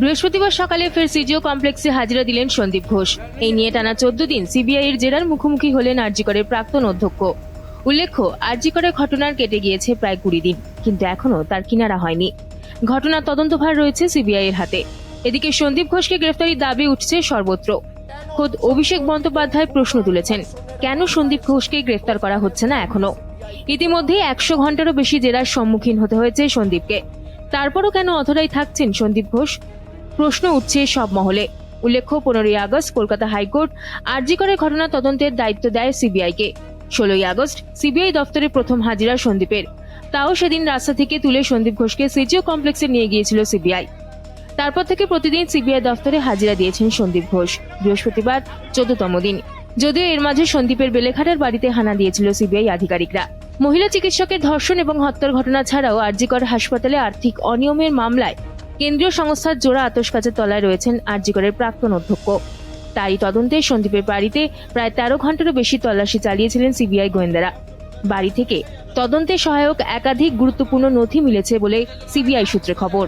বৃহস্পতিবার সকালে ফের সিজিও কমপ্লেক্সে হাজিরা দিলেন সন্দীপ ঘোষ। এই নিয়ে টানা চোদ্দ দিন সিবিআই এর জেরার মুখোমুখি হলেন আরজিকরের প্রাক্তন অধ্যক্ষ। উল্লেখ্য আরজিকরের ঘটনার কেটে গিয়েছে প্রায় কুড়ি দিন, কিন্তু এখনও তার কিনারা হয়নি। ঘটনার তদন্তভার রয়েছে সিবিআই এর হাতে। এদিকে সন্দীপ ঘোষকে গ্রেফতারির দাবি উঠছে সর্বত্র। খোদ অভিষেক বন্দ্যোপাধ্যায় প্রশ্ন তুলেছেন, কেন সন্দীপ ঘোষকে গ্রেফতার করা হচ্ছে না এখনও ইতিমধ্যে একশো ঘন্টারও বেশি জেরার সম্মুখীন হতে হয়েছে সন্দীপকে। তারপরও কেন অধরাই থাকছেন সন্দীপ ঘোষ? প্রশ্ন উঠছে সব মহলে। উল্লেখ্য, পনেরোই আগস্ট কলকাতা হাইকোর্ট আরজি করে ঘটনা তদন্তের দায়িত্ব দেয় সিবিআইকে। ষোলোই আগস্ট সিবিআই দফতরে প্রথম হাজিরা সন্দীপের। তাও সেদিন রাস্তা থেকে তুলে সন্দীপ ঘোষকে সিজিও কমপ্লেক্সে নিয়ে গিয়েছিল সিবিআই। তারপর থেকে প্রতিদিন সিবিআই দফতরে হাজিরা দিয়েছেন সন্দীপ ঘোষ। বৃহস্পতিবার চোদ্দতম দিন। যদিও এর মাঝে সন্দীপের বেলেঘাটার বাড়িতে হানা দিয়েছিল সিবিআই আধিকারিকরা। মহিলা চিকিৎসকের ধর্ষণ এবং হত্যার ঘটনা ছাড়াও আরজিকর হাসপাতালে আর্থিক অনিয়মের মামলায় কেন্দ্রীয় সংস্থার জোড়া আতসবাজের তলায় রয়েছেন আরজিকরের প্রাক্তন অধ্যক্ষ। তারই তদন্তে সন্দীপের বাড়িতে প্রায় তেরো ঘন্টারও বেশি তল্লাশি চালিয়েছিলেন সিবিআই গোয়েন্দারা। বাড়ি থেকে তদন্তে সহায়ক একাধিক গুরুত্বপূর্ণ নথি মিলেছে বলে সিবিআই সূত্রে খবর।